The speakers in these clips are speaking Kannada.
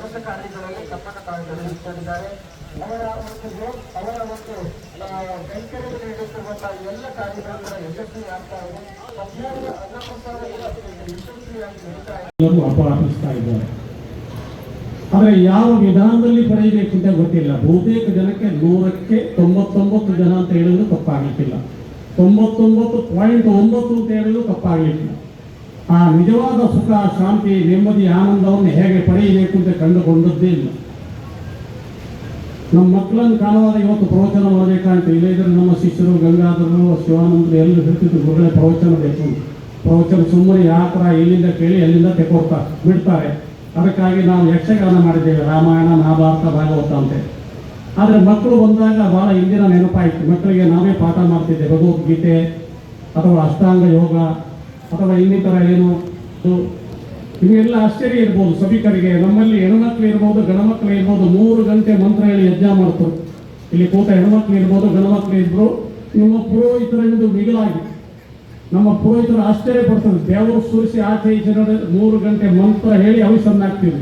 ಕೆಲಸ ಕಾರ್ಯಗಳಲ್ಲಿ ಕಪ್ಪಟ ಇಟ್ಟಿದ್ದಾರೆ ಅವರ ಒಂದು ಅವರ ಒಂದು ಕೈಕರ್ಯ ನೀಡುತ್ತಿರುವಂತಹ ಎಲ್ಲ ಕಾರ್ಯಗಳು ಯಶಸ್ವಿ ಆಗ್ತಾ ಇದೆ. ಮಧ್ಯಾಹ್ನ ಅನ್ನಪ್ರಸಾದ ಯಶಸ್ವಿಯಾಗಿ ಆದರೆ ಯಾವ ವಿಧಾನದಲ್ಲಿ ಪಡೆಯಬೇಕು ಗೊತ್ತಿಲ್ಲ. ಬಹುತೇಕ ಜನಕ್ಕೆ ನೂರಕ್ಕೆ ತೊಂಬತ್ತೊಂಬತ್ತು ಜನ ಅಂತ ಹೇಳಿದ್ರು ತಪ್ಪಾಗಲಿಕ್ಕಿಲ್ಲ. ತೊಂಬತ್ತೊಂಬತ್ತು ಪಾಯಿಂಟ್ ಒಂಬತ್ತು ಅಂತ ಹೇಳಿದ್ರು ತಪ್ಪಾಗಲಿಕ್ಕಿಲ್ಲ. ಆ ನಿಜವಾದ ಸುಖ, ಶಾಂತಿ, ನೆಮ್ಮದಿ, ಆನಂದವನ್ನು ಹೇಗೆ ಪಡೆಯಬೇಕು ಅಂತ ಕಂಡುಕೊಂಡದ್ದೇ ಇಲ್ಲ. ನಮ್ಮ ಮಕ್ಕಳನ್ನು ಕಾಣುವಾಗ ಇವತ್ತು ಪ್ರವಚನ ಮಾಡಬೇಕಂತ ಇಲ್ಲದ್ರೆ ನಮ್ಮ ಶಿಷ್ಯರು, ಗಂಗಾಧರರು, ಶಿವಾನಂದರು ಎಲ್ಲರೂ ಹೇಳ್ತಿದ್ರು, ಗುರುಗಳೇ ಪ್ರವಚನ ಬೇಕು. ಪ್ರವಚನ ಸುಮ್ಮನೆ ಯಾವ ಥರ ಇಲ್ಲಿಂದ ಕೇಳಿ ಎಲ್ಲಿಂದ ತೆಕೊಡ್ತಾರೆ ಬಿಡ್ತಾರೆ. ಅದಕ್ಕಾಗಿ ನಾವು ಯಕ್ಷಗಾನ ಮಾಡಿದ್ದೇವೆ, ರಾಮಾಯಣ, ಮಹಾಭಾರತ, ಭಾಗವತ ಅಂತೆ. ಆದರೆ ಮಕ್ಕಳು ಬಂದಾಗ ಭಾಳ ಹಿಂದಿನ ನೆನಪಾಯಿತು. ಮಕ್ಕಳಿಗೆ ನಾವೇ ಪಾಠ ಮಾಡ್ತಿದ್ದೆ, ಭಗವದ್ಗೀತೆ ಅಥವಾ ಅಷ್ಟಾಂಗ ಯೋಗ ಅಥವಾ ಇನ್ನಿತರ ಏನು ಇವೆಲ್ಲ ಆಶ್ಚರ್ಯ ಇರ್ಬೋದು ಸಭಿಕರಿಗೆ. ನಮ್ಮಲ್ಲಿ ಹೆಣ್ಮಕ್ಳು ಇರ್ಬೋದು ಗಣಮಕ್ಳು ಇರ್ಬೋದು, ಮೂರು ಗಂಟೆ ಮಂತ್ರ ಹೇಳಿ ಯಜ್ಞ ಮಾಡ್ತರು. ಇಲ್ಲಿ ಕೂತ ಹೆಣ್ಮಕ್ಳು ಇರ್ಬೋದು ಗಣಮಕ್ಳು ಇದ್ರು, ನಿಮ್ಮ ಪುರೋಹಿತರಿಂದ ಮಿಗಿಲಾಗಿ ನಮ್ಮ ಪುರೋಹಿತರು ಆಶ್ಚರ್ಯ ಪಡ್ತಾರೆ. ದೇವರು ಸೂರಿಸಿ ಆಚೆ ನೋಡಿ, ಮೂರು ಗಂಟೆ ಮಂತ್ರ ಹೇಳಿ ಹಾಕ್ತೀವಿ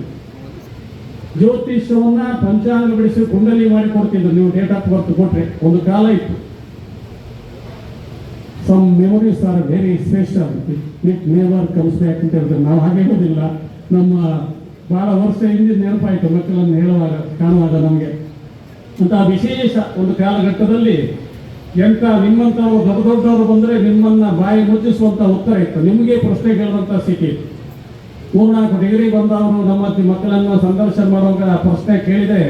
ಜ್ಯೋತಿಷ್ಯವನ್ನ ಪಂಚಾಂಗ ಬಿಡಿಸಿ ಕುಂಡಲಿ ಮಾಡಿ ಕೊಡ್ತಿದ್ರು. ನೀವು ಡೇಟ್ ಆಫ್ ಬರ್ತ್ ಕೊಟ್ರೆ ಒಂದು ಕಾಲ ಇತ್ತು. Some memories are very special it never comes back ಅಂತ ಹೇಳಿದ್ರೆ ನಾವು ಹಾಗೆ ಹೇಳೋದಿಲ್ಲ ನಮ್ಮ ಭಾಳ ವರ್ಷ ಹಿಂದೆ ನೆನಪಾಯಿತು. ಮಕ್ಕಳನ್ನು ಹೇಳುವಾಗ, ಕಾಣುವಾಗ ನಮಗೆ. ಅಂತ ವಿಶೇಷ ಒಂದು ಕಾಲಘಟ್ಟದಲ್ಲಿ ಎಂಥ ನಿಮ್ಮಂಥವ್ರು ದೊಡ್ಡ ದೊಡ್ಡವರು ಬಂದರೆ ನಿಮ್ಮನ್ನು ಬಾಯಿ ಮುಚ್ಚಿಸುವಂತ ಉತ್ತರ ಇತ್ತು. ನಿಮಗೆ ಪ್ರಶ್ನೆ ಕೇಳುವಂತ ಸ್ಥಿತಿ. ಮೂರ್ನಾಲ್ಕು ಡಿಗ್ರಿ ಬಂದವರು ನಮ್ಮ ಮಕ್ಕಳನ್ನು ಸಂದರ್ಶನ ಮಾಡುವಾಗ ಪ್ರಶ್ನೆ ಕೇಳಿದೆ.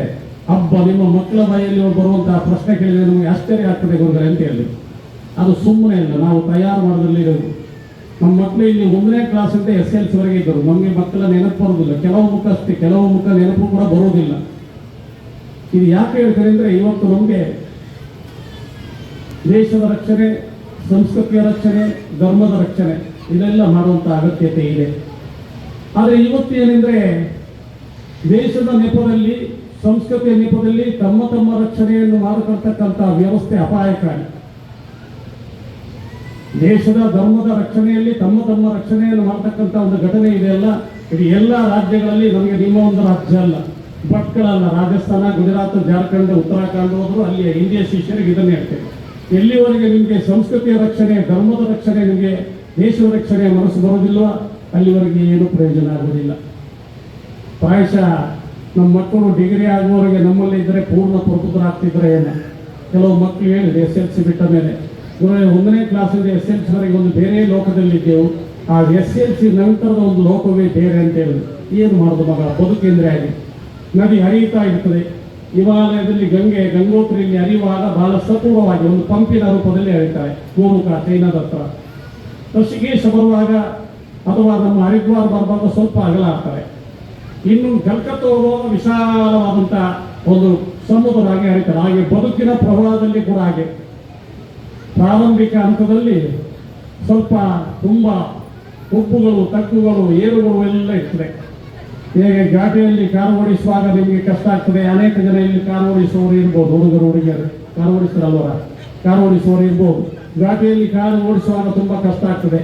ಹಬ್ಬ ನಿಮ್ಮ ಮಕ್ಕಳ ಬಾಯಲ್ಲಿ ಬರುವಂತಹ ಪ್ರಶ್ನೆ ಕೇಳಿದೆ ನಮಗೆ ಆಶ್ಚರ್ಯ ಆಗ್ತದೆ ಗುರುಗಳೇ ಅಂತ ಹೇಳಿ. ಅದು ಸುಮ್ಮನೆ ಇಲ್ಲ ನಾವು ತಯಾರು ಮಾಡೋದ್ರಲ್ಲಿ ಇರೋದು. ನಮ್ಮ ಮಕ್ಕಳು ಇಲ್ಲಿ ಒಂದನೇ ಅಂತ ಎಸ್ ಎಲ್ ವರೆಗೆ ಇದ್ದರು. ನಮಗೆ ಮಕ್ಕಳ ನೆನಪು ಬರೋದಿಲ್ಲ. ಕೆಲವು ಮುಖ ಅಷ್ಟೇ, ಕೆಲವು ಮುಖ ನೆನಪು ಕೂಡ ಬರೋದಿಲ್ಲ ಇದು ಯಾಕೆ ಹೇಳ್ತಾರೆ ಅಂದರೆ, ಇವತ್ತು ನಮಗೆ ದೇಶದ ರಕ್ಷಣೆ, ಸಂಸ್ಕೃತಿಯ ರಕ್ಷಣೆ, ಧರ್ಮದ ರಕ್ಷಣೆ, ಇದೆಲ್ಲ ಮಾಡುವಂಥ ಅಗತ್ಯತೆ ಇದೆ. ಆದರೆ ಇವತ್ತು ಏನೆಂದರೆ, ದೇಶದ ನೆಪದಲ್ಲಿ, ಸಂಸ್ಕೃತಿಯ ನೆಪದಲ್ಲಿ ತಮ್ಮ ತಮ್ಮ ರಕ್ಷಣೆಯನ್ನು ಮಾಡತಕ್ಕಂಥ ವ್ಯವಸ್ಥೆ ಅಪಾಯಕಾರಿ. ದೇಶದ ಧರ್ಮದ ರಕ್ಷಣೆಯಲ್ಲಿ ತಮ್ಮ ತಮ್ಮ ರಕ್ಷಣೆಯನ್ನು ಮಾಡ್ತಕ್ಕಂಥ ಒಂದು ಘಟನೆ ಇದೆಯಲ್ಲ ಇದು ಎಲ್ಲ ರಾಜ್ಯಗಳಲ್ಲಿ ನಮಗೆ ನಿಮ್ಮ ಒಂದು ರಾಜ್ಯ ಅಲ್ಲ. ಭಟ್ಗಳಲ್ಲ ರಾಜಸ್ಥಾನ, ಗುಜರಾತ್, ಜಾರ್ಖಂಡ್, ಉತ್ತರಾಖಂಡ್ ಹೋದ್ರು ಅಲ್ಲಿ ಇಂಡಿಯಾ ಶಿಷ್ಯರಿಗೆ ಇದನ್ನೇ ಹೇಳ್ತೇವೆ ಎಲ್ಲಿವರೆಗೆ ನಿಮಗೆ ಸಂಸ್ಕೃತಿಯ ರಕ್ಷಣೆ, ಧರ್ಮದ ರಕ್ಷಣೆ, ನಿಮಗೆ ದೇಶದ ರಕ್ಷಣೆ ಮನಸ್ಸು ಬರೋದಿಲ್ವಾ ಅಲ್ಲಿವರೆಗೆ ಏನು ಪ್ರಯೋಜನ ಆಗೋದಿಲ್ಲ ಪ್ರಾಯಶಃ ನಮ್ಮ ಮಕ್ಕಳು ಡಿಗ್ರಿ ಆಗುವವರೆಗೆ ನಮ್ಮಲ್ಲಿ ಇದ್ದರೆ ಪೂರ್ಣ ಪ್ರಬುದ್ಧರಾಗ್ತಿದ್ರೆ ಏನು? ಕೆಲವು ಮಕ್ಕಳು ಹೇಳಿದೆ ಎಸ್ ಎಲ್ ಸಿ ಬಿಟ್ಟ ಮೇಲೆ. ಒಂದನೇ ಕ್ಲಾಸಿಂದ ಎಸ್ ಎಲ್ ಸಿವರೆಗೆ ಒಂದು ಬೇರೆ ಲೋಕದಲ್ಲಿದ್ದೆವು. ಆ ಎಸ್ ಎಲ್ ಸಿ ನಂತರದ ಒಂದು ಲೋಕವೇ ಬೇರೆ ಅಂತ ಹೇಳಿದ್ರು ಏನು ಮಾಡೋದು ಮಗ? ಬದುಕೇಂದ್ರೆ ಆಗಿ ನದಿ ಹರಿಯುತ್ತಾ ಇರ್ತದೆ. ಹಿಮಾಲಯದಲ್ಲಿ ಗಂಗೆ, ಗಂಗೋತ್ರಿಯಲ್ಲಿ ಹರಿಯುವಾಗ ಬಹಳ ಸಪೂರ್ವವಾಗಿ ಒಂದು ಪಂಪಿನ ರೂಪದಲ್ಲಿ ಹರಿತಾರೆ ಗೋಮುಖ, ಚೈನಾದ ಹತ್ರ. ಋಷಿಕೇಶ ಬರುವಾಗ ಅಥವಾ ನಮ್ಮ ಹರಿದ್ವಾರ ಬರುವಾಗ ಸ್ವಲ್ಪ ಅಗಲ ಆಗ್ತಾರೆ ಇನ್ನು ಕಲ್ಕತ್ತ ಹೋಗುವಾಗ ವಿಶಾಲವಾದಂಥ ಒಂದು ಸಮುದ್ರ ಹಾಗೆ ಹರಿತಾರೆ ಹಾಗೆ ಬದುಕಿನ ಪ್ರವಾಹದಲ್ಲಿ ಕೂಡ ಹಾಗೆ. ಪ್ರಾರಂಭಿಕ ಹಂತದಲ್ಲಿ ಸ್ವಲ್ಪ ತುಂಬ ಉಪ್ಪುಗಳು ತಕ್ಕುಗಳು ಏರುಗಳು ಎಲ್ಲ ಇರ್ತದೆ. ಹೇಗೆ ಘಾಟಿಯಲ್ಲಿ ಕಾರು ಓಡಿಸುವಾಗ ನಿಮಗೆ ಕಷ್ಟ ಆಗ್ತದೆ. ಅನೇಕ ಜನ ಇಲ್ಲಿ ಕಾರು ಓಡಿಸುವವರು ಇರ್ಬೋದು, ಹುಡುಗರು, ಹುಡುಗಿಯರು. ಕಾರು ಓಡಿಸ್ತಾರಲ್ವರ ಕಾರು ಓಡಿಸುವವರು ಇರ್ಬೋದು. ಘಾಟಿಯಲ್ಲಿ ಕಾರು ಓಡಿಸುವಾಗ ತುಂಬ ಕಷ್ಟ ಆಗ್ತದೆ.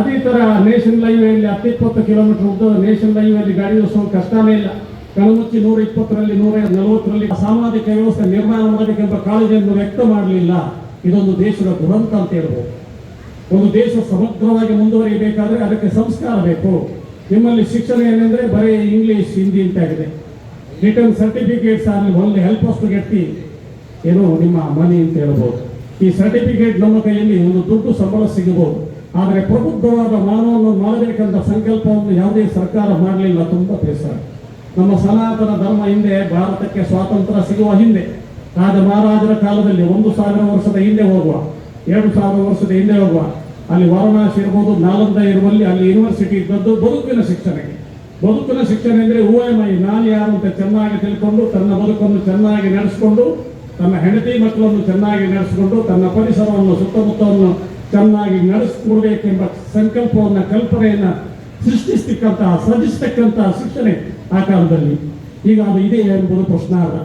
ಅದೇ ತರ ನೇಷನ್ ಹೈವೇಯಲ್ಲಿ ಹತ್ತಿಪ್ಪತ್ತು ಕಿಲೋಮೀಟರ್ ಉದ್ದದ ನೇಷನ್ ಹೈವೇಲಿ ಗಾಡಿ ಓಡಿಸುವ ಕಷ್ಟನೇ ಇಲ್ಲ. ಕಣಮುಚ್ಚಿ ನೂರ ಇಪ್ಪತ್ತರಲ್ಲಿ, ನೂರ ನಲವತ್ತರಲ್ಲಿ ಸಾಮಾಜಿಕ ವ್ಯವಸ್ಥೆ ನಿರ್ಮಾಣ ಮಾಡಬೇಕೆಂಬ ಕಾಳಜಿಯನ್ನು ವ್ಯಕ್ತ ಮಾಡಲಿಲ್ಲ. ಇದೊಂದು ದೇಶದ ದುರಂತ ಅಂತ ಹೇಳ್ಬೋದು. ಒಂದು ದೇಶ ಸಮಗ್ರವಾಗಿ ಮುಂದುವರಿಯಬೇಕಾದ್ರೆ ಅದಕ್ಕೆ ಸಂಸ್ಕಾರ ಬೇಕು. ನಿಮ್ಮಲ್ಲಿ ಶಿಕ್ಷಣ ಏನೆಂದರೆ ಬರೀ ಇಂಗ್ಲಿಷ್ ಹಿಂದಿ ಅಂತ ಆಗಿದೆ. ರಿಟರ್ನ್ ಸರ್ಟಿಫಿಕೇಟ್ಸ್ ಆಗಲಿ ಒಳ್ಳೆ ಹೆಲ್ಪ್ ಅಷ್ಟು ಗೆಟ್ಟಿ ಏನೋ ನಿಮ್ಮ ಮನಿ ಅಂತ ಹೇಳ್ಬೋದು. ಈ ಸರ್ಟಿಫಿಕೇಟ್ ನಮ್ಮ ಕೈಯಲ್ಲಿ ಒಂದು ದುಡ್ಡು ಸಂಬಳ ಸಿಗಬಹುದು. ಆದರೆ ಪ್ರಬುದ್ಧವಾದ ಮಾನವನ್ನು ಮಾಡಬೇಕಂತ ಸಂಕಲ್ಪವನ್ನು ಯಾವುದೇ ಸರ್ಕಾರ ಮಾಡಲಿಲ್ಲ, ತುಂಬಾ ಬೇಸರ. ನಮ್ಮ ಸನಾತನ ಧರ್ಮ ಹಿಂದೆ ಭಾರತಕ್ಕೆ ಸ್ವಾತಂತ್ರ್ಯ ಸಿಗುವ ಹಿಂದೆ ರಾಜ ಮಹಾರಾಜರ ಕಾಲದಲ್ಲಿ ಒಂದು ಸಾವಿರ ವರ್ಷದ ಹಿಂದೆ ಹೋಗುವ, ಎರಡು ಸಾವಿರ ವರ್ಷದ ಹಿಂದೆ ಹೋಗುವ. ಅಲ್ಲಿ ವಾರಣಾಸಿ ಇರ್ಬೋದು, ನಾಲಂದ ಇರುವಲ್ಲಿ ಅಲ್ಲಿ ಯೂನಿವರ್ಸಿಟಿ ಇದ್ದದ್ದು ಬದುಕಿನ ಶಿಕ್ಷಣಕ್ಕೆ. ಬದುಕಿನ ಶಿಕ್ಷಣ ಎಂದರೆ ಮೈ ನಾನು ಯಾರು ಅಂತ ಚೆನ್ನಾಗಿ ತಿಳ್ಕೊಂಡು, ತನ್ನ ಬದುಕನ್ನು ಚೆನ್ನಾಗಿ ನಡೆಸಿಕೊಂಡು, ತನ್ನ ಹೆಂಡತಿ ಮಕ್ಕಳನ್ನು ಚೆನ್ನಾಗಿ ನಡೆಸಿಕೊಂಡು, ತನ್ನ ಪರಿಸರವನ್ನು, ಸುತ್ತಮುತ್ತವನ್ನು ಚೆನ್ನಾಗಿ ನಡೆಸಿಕೊಡ್ಬೇಕೆಂಬ ಸಂಕಲ್ಪವನ್ನ, ಕಲ್ಪನೆಯನ್ನು ಸೃಷ್ಟಿಸ್ತಕ್ಕಂತಹ, ಸೃಜಿಸ್ತಕ್ಕಂತಹ ಶಿಕ್ಷಣ ಆ ಕಾಲದಲ್ಲಿ. ಈಗ ಅದು ಇದೆ ಎಂಬುದು ಪ್ರಶ್ನಾರ್ಹ.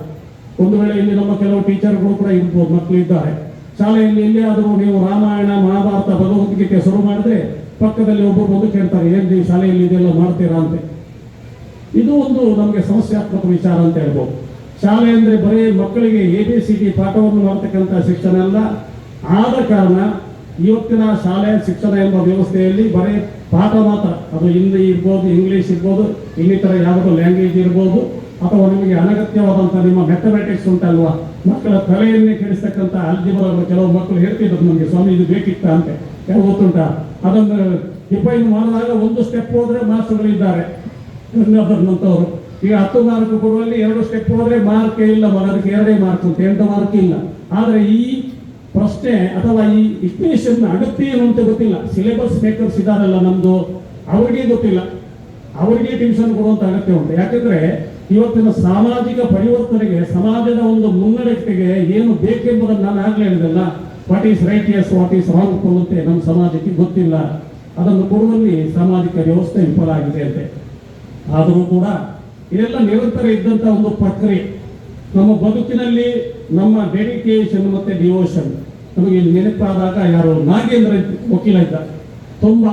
ಒಂದು ವೇಳೆ ಇಲ್ಲಿ ನಮ್ಮ ಕೆಲವು ಟೀಚರ್ಗಳು ಕೂಡ ಇರ್ಬೋದು ಮಕ್ಕಳು ಇದ್ದಾರೆ. ಶಾಲೆಯಲ್ಲಿ ಆದರೂ ನೀವು ರಾಮಾಯಣ, ಮಹಾಭಾರತ, ಭಗವದ್ಗೀತೆ ಶುರು ಮಾಡಿದ್ರೆ ಪಕ್ಕದಲ್ಲಿ ಒಬ್ಬರು ಬಂದು ಕೇಳ್ತಾರೆ ಏನು ನೀವು ಶಾಲೆಯಲ್ಲಿ ಇದೆಲ್ಲ ಮಾಡ್ತೀರಾ? ಅಂತ. ಇದು ಒಂದು ನಮಗೆ ಸಮಸ್ಯಾತ್ಮಕ ವಿಚಾರ ಅಂತ ಹೇಳ್ಬೋದು. ಶಾಲೆ ಅಂದ್ರೆ ಬರೀ ಮಕ್ಕಳಿಗೆ ಎ ಬಿ ಸಿ ಡಿ ಪಾಠವನ್ನು ಮಾಡ್ತಕ್ಕಂಥ ಶಿಕ್ಷಣ ಅಲ್ಲ. ಆದ ಕಾರಣ ಇವತ್ತಿನ ಶಾಲೆ ಶಿಕ್ಷಣ ಎಂಬ ವ್ಯವಸ್ಥೆಯಲ್ಲಿ ಬರೀ ಪಾಠ ಮಾತ್ರ. ಅದು ಹಿಂದಿ ಇರ್ಬೋದು, ಇಂಗ್ಲಿಷ್ ಇರ್ಬೋದು, ಇನ್ನಿತರ ಯಾವುದೋ ಲ್ಯಾಂಗ್ವೇಜ್ ಇರ್ಬೋದು. ಅಥವಾ ನಿಮಗೆ ಅನಗತ್ಯವಾದಂಥ ನಿಮ್ಮ ಮ್ಯಾಥಮೆಟಿಕ್ಸ್ ಉಂಟಲ್ವಾ? ಮಕ್ಕಳ ತಲೆಯನ್ನೇ ಕೆಡಿಸ್ತಕ್ಕಂಥ ಅಲ್ಜಿಬರ ಕೆಲವು ಮಕ್ಕಳು ಹೇಳ್ತಿದ್ರು ನಮಗೆ, ಸ್ವಾಮಿ, ಇದು ಬೇಕಿತ್ತ? ಅಂತ. ಯಾವ ಗೊತ್ತುಂಟ? ಅದೊಂದು ಡಿಫೈನ್ ಮಾಡಿದಾಗ ಒಂದು ಸ್ಟೆಪ್ ಹೋದ್ರೆ ಮಾರ್ಕ್ಸ್ಗಳಿದ್ದಾರೆ ಅಂತವರು ಈಗ ಹತ್ತು ಮಾರ್ಕ್ ಕೊಡುವಲ್ಲಿ ಎರಡು ಸ್ಟೆಪ್ ಹೋದ್ರೆ ಮಾರ್ಕ್ ಇಲ್ಲ ಅದಕ್ಕೆ ಎರಡೇ ಮಾರ್ಕ್ ಅಂತ ಎಂಟು ಮಾರ್ಕ್ ಇಲ್ಲ. ಆದರೆ ಈ ಪ್ರಶ್ನೆ ಅಥವಾ ಈ ಇಕ್ವೇಶನ್ ಅಗತ್ಯ ಏನು ಅಂತ ಗೊತ್ತಿಲ್ಲ. ಸಿಲೆಬಸ್ ಮೇಕರ್ಸ್ ಇದಾರಲ್ಲ ನಮ್ದು. ಅವ್ರಿಗೆ ಗೊತ್ತಿಲ್ಲ. ಅವರಿಗೆ ಟ್ಯೂಷನ್ ಕೊಡುವಂತ ಅಗತ್ಯ ಉಂಟು. ಯಾಕಂದ್ರೆ ಇವತ್ತಿನ ಸಾಮಾಜಿಕ ಪರಿವರ್ತನೆಗೆ, ಸಮಾಜದ ಒಂದು ಮುನ್ನಡೆಗೆ ಏನು ಬೇಕೆಂಬುದನ್ನು ನಾನು ಆಗ್ಲೇ ಹೇಳಿದಲ್ಲ what is right as what is wrong ಕೊಡುತ್ತೆ ನಮ್ಮ ಸಮಾಜಕ್ಕೆ ಗೊತ್ತಿಲ್ಲ. ಅದನ್ನು ಕೊಡುವಲ್ಲಿ ಸಾಮಾಜಿಕ ವ್ಯವಸ್ಥೆ ವಿಫಲ ಆಗಿದೆ ಅಂತೆ. ಆದರೂ ಕೂಡ ಇದೆಲ್ಲ ನಿರಂತರ ಇದ್ದಂಥ ಒಂದು ಪ್ರಕ್ರಿಯೆ. ನಮ್ಮ ಬದುಕಿನಲ್ಲಿ ನಮ್ಮ ಡೆಡಿಕೇಶನ್ ಮತ್ತೆ ಡಿವೋಷನ್ ನಮಗೆ ನೆನಪಾದಾಗ ಯಾರು ನಾಗೇಂದ್ರ ವಕೀಲ ಇದ್ದ. ತುಂಬಾ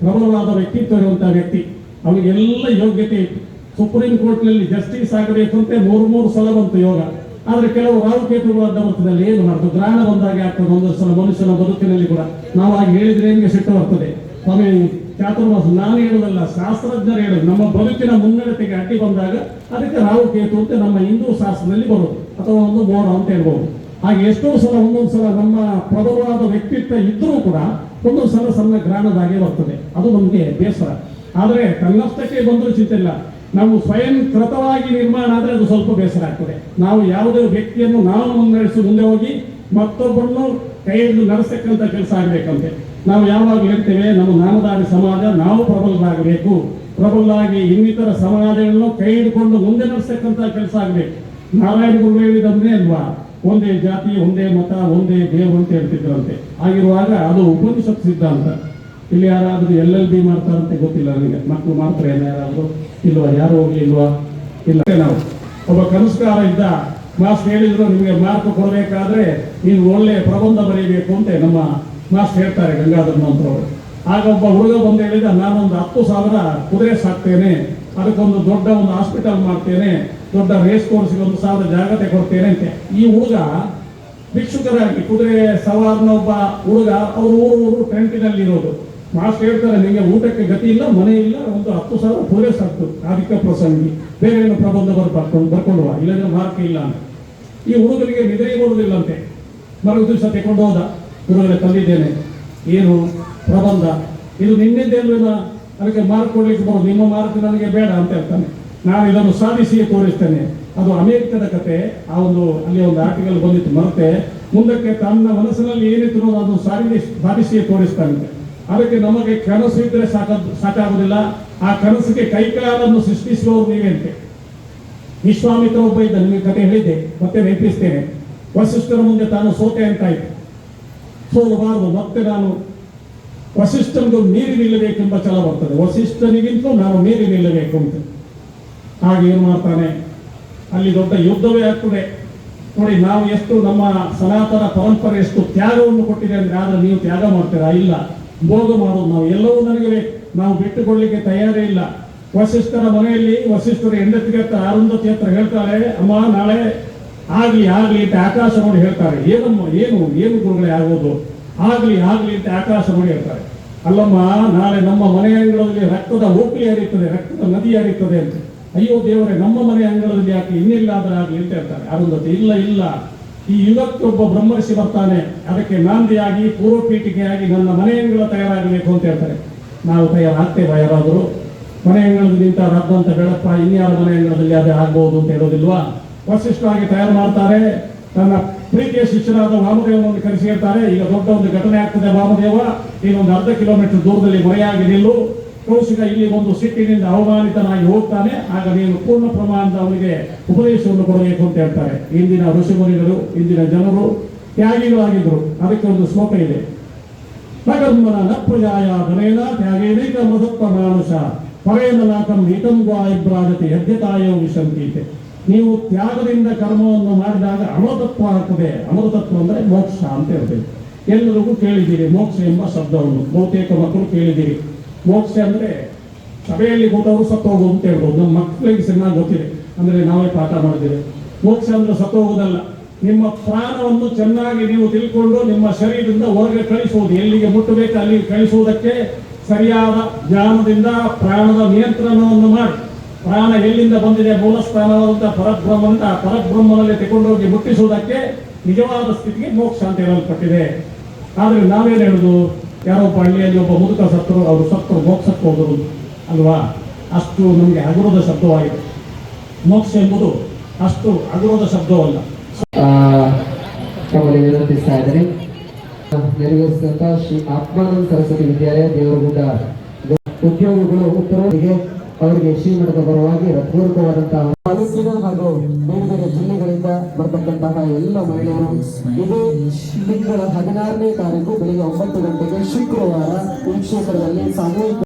ಪ್ರಬಲವಾದ ವ್ಯಕ್ತಿತ್ವ ಇರುವಂತಹ ವ್ಯಕ್ತಿ. ಅವನಿಗೆಲ್ಲ ಯೋಗ್ಯತೆ ಇತ್ತು. ಸುಪ್ರೀಂ ಕೋರ್ಟ್ನಲ್ಲಿ ಜಸ್ಟಿಸ್ ಆಗಬೇಕು ಅಂತ ಮೂರು ಮೂರು ಸಲ ಬಂತು ಯೋಗ. ಆದ್ರೆ ಕೆಲವು ರಾಹುಕೇತುಗಳು ಅಡ್ಡ ಬರ್ತದೆ ಏನು ಮಾಡುದು? ಗ್ರಹಣ ಬಂದಾಗ ಆಗ್ತದೆ. ಒಂದು ಸಲ ಮನುಷ್ಯನ ಬದುಕಿನಲ್ಲಿ ಕೂಡ. ನಾವು ಹಾಗೆ ಹೇಳಿದ್ರೆ ನಿಮಗೆ ಸಿಟ್ಟು ಬರ್ತದೆ? ಸ್ವಾಮಿ, ಚಾತುರ್ಮಾಸ, ನಾನು ಹೇಳುವುದಲ್ಲ ಶಾಸ್ತ್ರಜ್ಞರು ಹೇಳೋದು, ನಮ್ಮ ಬದುಕಿನ ಮುನ್ನಡೆತೆಗೆ ಅಡ್ಡಿ ಬಂದಾಗ ಅದಕ್ಕೆ ರಾಹುಕೇತು ಅಂತ ನಮ್ಮ ಹಿಂದೂ ಶಾಸ್ತ್ರದಲ್ಲಿ ಬರೋದು. ಅಥವಾ ಒಂದು ಮೋಡ ಅಂತ ಹೇಳ್ಬೋದು. ಹಾಗೆ ಎಷ್ಟೋ ಸಲ, ಒಂದೊಂದು ಸಲ ನಮ್ಮ ಪ್ರಬಲವಾದ ವ್ಯಕ್ತಿತ್ವ ಇದ್ರೂ ಕೂಡ ಒಂದೊಂದು ಸಲ ಸಣ್ಣ ಗ್ರಹಣದಾಗೆ ಬರ್ತದೆ. ಅದು ನಮಗೆ ಬೇಸರ. ಆದರೆ ತನ್ನಷ್ಟಕ್ಕೆ ಬಂದರೂ ಚಿಂತೆ ಇಲ್ಲ. ನಾವು ಸ್ವಯಂ ಕೃತವಾಗಿ ನಿರ್ಮಾಣ ಆದರೆ ಅದು ಸ್ವಲ್ಪ ಬೇಸರ ಆಗ್ತದೆ. ನಾವು ಯಾವುದೇ ವ್ಯಕ್ತಿಯನ್ನು ನಾವು ಮುನ್ನಡೆಸಿ ಮುಂದೆ ಹೋಗಿ ಮತ್ತೊಬ್ಬರನ್ನು ಕೈಯಲ್ಲಿ ಹಿಡಿದು ನಡೆಸ್ತಕ್ಕಂಥ ಕೆಲಸ ಆಗಬೇಕಂತೆ. ನಾವು ಯಾವಾಗ ಹೇಳ್ತೇವೆ, ನಮ್ಮ ನಾಮದಾರಿ ಸಮಾಜ ನಾವು ಪ್ರಬಲರಾಗಬೇಕು. ಪ್ರಬಲರಾಗಿ ಇನ್ನಿತರ ಸಮಾಜಗಳನ್ನು ಕೈ ಹಿಡ್ಕೊಂಡು ಮುಂದೆ ನಡೆಸ್ತಕ್ಕಂಥ ಕೆಲಸ ಆಗಬೇಕು. ನಾರಾಯಣ ಗುರು ಹೇಳಿದಂದ್ರೆ ಅಲ್ವಾ, ಒಂದೇ ಜಾತಿ, ಒಂದೇ ಮತ, ಒಂದೇ ದೇವ್ ಅಂತ ಹೇಳ್ತಿದ್ರಂತೆ. ಆಗಿರುವಾಗ ಅದು ಉಪನಿಷತ್ ಸಿದ್ಧಾಂತ. ಇಲ್ಲಿ ಯಾರಾದರೂ ಎಲ್ ಎಲ್ ಬಿ ಮಾಡ್ತಾರಂತೆ ಗೊತ್ತಿಲ್ಲ ನನಗೆ. ಮಕ್ಕಳು ಮಾಡ್ತಾರೆ ಯಾರಾದರೂ ಇಲ್ವಾ? ಯಾರು ಹೋಗ್ಲಿಲ್ವಾ ಇಲ್ಲ. ನಾವು. ಒಬ್ಬ ಕನಸ್ಕಾರ ಇದ್ದ ಮಾಸ್ಟರ್ ಹೇಳಿದ್ರು, ನಿಮಗೆ ಮಾರ್ಕ್ ಕೊಡಬೇಕಾದ್ರೆ ನೀನು ಒಳ್ಳೆ ಪ್ರಬಂಧ ಬರೀಬೇಕು ಅಂತ ನಮ್ಮ ಮಾಸ್ಟರ್ ಹೇಳ್ತಾರೆ ಗಂಗಾಧರ್ನಂತರವರು ಆಗ ಒಬ್ಬ ಹುಡುಗ ಬಂದು ಹೇಳಿದ, ನಾನೊಂದು ಹತ್ತು ಸಾವಿರ ಕುದುರೆ ಸಾಕ್ತೇನೆ. ಅದಕ್ಕೊಂದು ದೊಡ್ಡ ಒಂದು ಹಾಸ್ಪಿಟಲ್ ಮಾಡ್ತೇನೆ. ದೊಡ್ಡ ರೇಸ್ ಕೋರ್ಸ್ಗೆ ಒಂದು ಸಾವಿರ ಜಾಗತೆ ಕೊಡ್ತೇನೆ ಅಂತ. ಈ ಹುಡುಗ ಭಿಕ್ಷುಕರಾಗಿ ಕುದುರೆ ಸವಾರನ ಒಬ್ಬ ಹುಡುಗ, ಅವರು ಊರು ಊರು ಟೆಂಟಿನಲ್ಲಿ ಇರೋದು ಮಾಸ್ಟರ್ ಹೇಳ್ತಾರೆ ನಿಮಗೆ ಊಟಕ್ಕೆ ಗತಿ ಇಲ್ಲ, ಮನೆ ಇಲ್ಲ, ಒಂದು ಹತ್ತು ಸಾವಿರ ಕುದುರೆ ಸಾಕ್ತು ಆದಿಕ್ಕ ಪ್ರಸಂಗಿ, ಬೇರೆ ಏನು ಪ್ರಬಂಧ ಬರ್ಕೊಂಡು ಬರ್ಕೊಂಡು ಬಾ, ಇಲ್ಲದ್ರೆ ಮಾರ್ಕ್ ಇಲ್ಲ ಅಂತ. ಈ ಹುಡುಗರಿಗೆ ನಿದ್ರೆ ಬರುವುದಿಲ್ಲಂತೆ ಮರು ದಿವಸ ತೆಕೊಂಡು ಹೋದ ಗುರುಗಳೇ ತಂದಿದ್ದೇನೆ. ಏನು ಪ್ರಬಂಧ? ಇದು ನಿನ್ನಿದ್ದೇಲ್ವೇನ ಅದಕ್ಕೆ ಮಾರ್ಕ್ ಕೊಡ್ಲಿಕ್ಕೆ ಬರೋದು, ನಿಮ್ಮ ಮಾರ್ಕ್ ನನಗೆ ಬೇಡ ಅಂತ ಹೇಳ್ತಾನೆ. ನಾನು ಇದನ್ನು ಸಾಧಿಸಿಯೇ ತೋರಿಸ್ತೇನೆ. ಅದು ಅಮೆರಿಕದ ಕತೆ. ಆ ಒಂದು, ಅಲ್ಲಿ ಒಂದು ಆರ್ಟಿಕಲ್ ಬಂದಿತ್ತು, ಮರತೆ. ಮುಂದಕ್ಕೆ ತನ್ನ ಮನಸ್ಸಿನಲ್ಲಿ ಏನಿತ್ತು ಅದು ಸಾಧಿ ಸಾಧಿಸಿಯೇ ತೋರಿಸ್ತಾನಂತೆ ಅದಕ್ಕೆ ನಮಗೆ ಕನಸು ಇದ್ರೆ ಸಾಕ ಸಾಕಾಗುವುದಿಲ್ಲ ಆ ಕನಸಿಗೆ ಕೈಕಾಲನ್ನು ಸೃಷ್ಟಿಸುವವರು ನೀವೇ ಅಂತೆ ವಿಶ್ವಾಮಿತ್ರ ಒಬ್ಬ ಇದ್ದ ನಿಮಗೆ ಕತೆ ಹೇಳಿದ್ದೆ, ಮತ್ತೆ ನೆನಪಿಸ್ತೇನೆ. ವಸಿಷ್ಠರ ಮುಂದೆ ತಾನು ಸೋತೆ ಅಂತಾಯ್ತು ಸೋಲಬಾರದು ಮತ್ತೆ ನಾನು ವಸಿಷ್ಠನಿಗೂ ನೀರು ನಿಲ್ಲಬೇಕೆಂಬ ಛಲ ಬರ್ತದೆ. ವಸಿಷ್ಠನಿಗಿಂತಲೂ ನಾನು ನೀರು ನಿಲ್ಲಬೇಕು ಅಂತ. ಹಾಗೆ ಏನು ಮಾಡ್ತಾನೆ? ಅಲ್ಲಿ ದೊಡ್ಡ ಯುದ್ಧವೇ ಆಗ್ತದೆ. ನೋಡಿ, ನಾವು ಎಷ್ಟು ನಮ್ಮ ಸನಾತನ ಪರಂಪರೆ ಎಷ್ಟು ತ್ಯಾಗವನ್ನು ಕೊಟ್ಟಿದೆ ಅಂದ್ರೆ ಆದ್ರೆ ನೀವು ತ್ಯಾಗ ಮಾಡ್ತೀರಾ? ಇಲ್ಲ. ಭೋಗ ಮಾಡೋದು ನಾವು ಎಲ್ಲವೂ ನನಗೆ, ನಾವು ಬಿಟ್ಟುಕೊಳ್ಳಿಕ್ಕೆ ತಯಾರೇ ಇಲ್ಲ. ವಸಿಷ್ಠರ ಮನೆಯಲ್ಲಿ, ವಸಿಷ್ಠರ ಹೆಂಡತಿಗೆ ಹತ್ರ ಅರುಂಧತಿ ಹೇಳ್ತಾರೆ, ಅಮ್ಮ, ನಾಳೆ ಆಗ್ಲಿ ಆಗ್ಲಿ ಅಂತ ಆಕಾಶ ನೋಡಿ ಹೇಳ್ತಾರೆ. ಏನಮ್ಮ, ಏನು ಏನು ಗುರುಗಳೇ ಆಗೋದು? ಆಗ್ಲಿ ಆಗ್ಲಿ ಅಂತ ಆಕಾಶ ನೋಡಿ ಹೇಳ್ತಾರೆ. ಅಲ್ಲಮ್ಮ, ನಾಳೆ ನಮ್ಮ ಮನೆ ಅಂಗಳದಲ್ಲಿ ರಕ್ತದ ಹೋಗ್ಲಿ ಹರಿಯುತ್ತದೆ ರಕ್ತದ ನದಿ ಹರಿಯುತ್ತದೆ ಅಂತ. ಅಯ್ಯೋ ದೇವರೇ, ನಮ್ಮ ಮನೆ ಅಂಗಳದಲ್ಲಿ ಯಾಕೆ ಇನ್ನೆಲ್ಲಾದ್ರೆ ಆಗ್ಲಿ ಅಂತ ಹೇಳ್ತಾರೆ. ಅರುಂಧತಿ, ಇಲ್ಲ ಇಲ್ಲ. ಈ ಯುಗಕ್ಕೆ ಒಬ್ಬ ಬ್ರಹ್ಮರ್ಷಿ ಬರ್ತಾನೆ. ಅದಕ್ಕೆ ನಾಂದಿಯಾಗಿ, ಪೂರ್ವಪೀಠಿಕೆಯಾಗಿ ನನ್ನ ಮನೆ ಅಂಗಳ ತಯಾರಾಗಬೇಕು ಅಂತ ಹೇಳ್ತಾರೆ. ನಾವು ತಯಾರಾಗ್ತೇವೆ ಯಾರಾದರೂ. ಮನೆ ಅಂಗಳದಲ್ಲಿ ನಿಂತ ರದ್ದಂತ ಬೆಳಪ್ಪ, ಇನ್ಯಾರ ಮನೆ ಅಂಗಳದಲ್ಲಿ ಅದೇ ಆಗ್ಬೋದು ಅಂತ ಹೇಳೋದಿಲ್ವಾ? ವಸಿಷ್ಠವಾಗಿ ತಯಾರು ಮಾಡ್ತಾರೆ. ತನ್ನ ಪ್ರೀತಿಯ ಶಿಷ್ಯರಾದ ವಾಮದೇವನನ್ನು ಕರೆಸಿರ್ತಾರೆ ಈಗ ದೊಡ್ಡ ಒಂದು ಘಟನೆ ಆಗ್ತದೆ ವಾಮದೇವ. ನೀನೊಂದು ಅರ್ಧ ಕಿಲೋಮೀಟರ್ ದೂರದಲ್ಲಿ ಮರೆಯಾಗಿ ನಿಲ್ಲು. ಕೌಶಿಕ ಇಲ್ಲಿ ಒಂದು ಸಿಟ್ಟಿನಿಂದ ಅವಮಾನಿತನಾಗಿ ಹೋಗ್ತಾನೆ. ಆಗ ನೀನು ಪೂರ್ಣ ಪ್ರಮಾಣದ ಅವನಿಗೆ ಉಪದೇಶವನ್ನು ಕೊಡಬೇಕು ಅಂತ ಹೇಳ್ತಾರೆ. ಇಂದಿನ ಋಷಿಮುನಿಗಳು, ಇಂದಿನ ಜನರು ತ್ಯಾಗಿಗಳಾಗಿದ್ರು ಅದಕ್ಕೆ ಒಂದು ಶ್ಲೋಕ ಇದೆ. ನಗರ್ಮನ ನಪ್ರಜಾಯ ಧನೇನ ತ್ಯಾಗೇನೇಕ ಮೃತತ್ವ ಮಾನುಷ ಪರೇನ ನಾಕಂ ಹಿತಂ ವಾ ಇಬ್ರಾಜತೆ ಯಜ್ಞತಾಯೋ ವಿಶಂತೀತೆ. ನೀವು ತ್ಯಾಗದಿಂದ ಕರ್ಮವನ್ನು ಮಾಡಿದಾಗ ಅಮೃತತ್ವ ಆಗ್ತದೆ. ಅಮೃತತ್ವ ಅಂದ್ರೆ ಮೋಕ್ಷ ಅಂತ ಹೇಳ್ತೇವೆ ಎಲ್ಲರಿಗೂ ಕೇಳಿದ್ದೀರಿ. ಮೋಕ್ಷ ಎಂಬ ಶಬ್ದವನ್ನು ಬಹುತೇಕ ಮಕ್ಕಳು ಕೇಳಿದ್ದೀರಿ. ಮೋಕ್ಷ ಅಂದರೆ ಸಭೆಯಲ್ಲಿ ಕೂತವರು ಸತ್ತು ಅಂತ ಹೇಳ್ಬೋದು. ನಮ್ಮ ಮಕ್ಕಳಿಗೆ ಸಿನಿಮಾ ಗೊತ್ತಿದೆ. ಅಂದ್ರೆ ನಾವೇ ಪಾಠ ಮಾಡಿದ್ದೇವೆ ಮೋಕ್ಷ ಅಂದ್ರೆ ಸತ್ತು ಹೋಗೋದಲ್ಲ. ನಿಮ್ಮ ಪ್ರಾಣವನ್ನು ಚೆನ್ನಾಗಿ ನೀವು ತಿಳ್ಕೊಂಡು ನಿಮ್ಮ ಶರೀರದಿಂದ ಹೊರಗೆ ಕಳಿಸುವುದು. ಎಲ್ಲಿಗೆ ಮುಟ್ಟಬೇಕು ಅಲ್ಲಿಗೆ ಕಳಿಸುವುದಕ್ಕೆ ಸರಿಯಾದ ಜ್ಞಾನದಿಂದ ಪ್ರಾಣದ ನಿಯಂತ್ರಣವನ್ನು ಮಾಡಿ. ಪ್ರಾಣ ಎಲ್ಲಿಂದ ಬಂದಿದೆ? ಮೂಲಸ್ಥಾನವಾದಂಥ ಪರಬ್ರಹ್ಮ ಅಂತ ಪರಬ್ರಹ್ಮನಲ್ಲಿ ತಗೊಂಡೋಗಿ ಮುಟ್ಟಿಸುವುದಕ್ಕೆ ನಿಜವಾದ ಸ್ಥಿತಿಗೆ ಮೋಕ್ಷ ಅಂತ ಹೇಳಲ್ಪಟ್ಟಿದೆ. ಆದರೆ ನಾವೇನು ಹೇಳುದು? ಯಾರೋ ಒಬ್ಬ ಹಳ್ಳಿಯಲ್ಲಿ ಒಬ್ಬ ಮುದುಕ ಸತ್ತರು, ಅವರು ಸತ್ತರು, ಮೋಕ್ಷಕ್ಕೆ ಹೋದರು ಅಲ್ವಾ? ಅಷ್ಟು ನಮಗೆ ಹಗುರದ ಶಬ್ದವಾಗಿದೆ. ಮೋಕ್ಷ ಎಂಬುದು ಅಷ್ಟು ಹಗುರದ ಶಬ್ದವಲ್ಲ. ವಿನಂತಿಸ್ತಾ ಇದ್ದಾರೆ ನೆರವೇರಿಸಿದಂತ ಶ್ರೀ ಆತ್ಮಾನಂದ ಸರಸ್ವತಿ ವಿದ್ಯಾಲಯ, ದೇವರಗುಡ್ಡ. ಉದ್ಯೋಗಿಗಳು ಉತ್ತರವರಿಗೆ ಅವರಿಗೆ ಶ್ರೀಮಠದ ಪರವಾಗಿ ಹೃತ್ಪೂರ್ವಕವಾದಂತಹ ತಾಲೂಕಿನ ಹಾಗೂ ಬೇರೆ ಬೇರೆ ಜಿಲ್ಲೆಗಳಿಂದ ಬರ್ತಕ್ಕಂತಹ ಎಲ್ಲ ಮಹಿಳೆಯರು ಇದು ತಿಂಗಳ ಹದಿನಾರನೇ ತಾರೀಕು ಬೆಳಿಗ್ಗೆ ಒಂಬತ್ತು ಗಂಟೆಗೆ ಶುಕ್ರವಾರ ಈ ಕ್ಷೇತ್ರದಲ್ಲಿ ಸಾಮೂಹಿಕ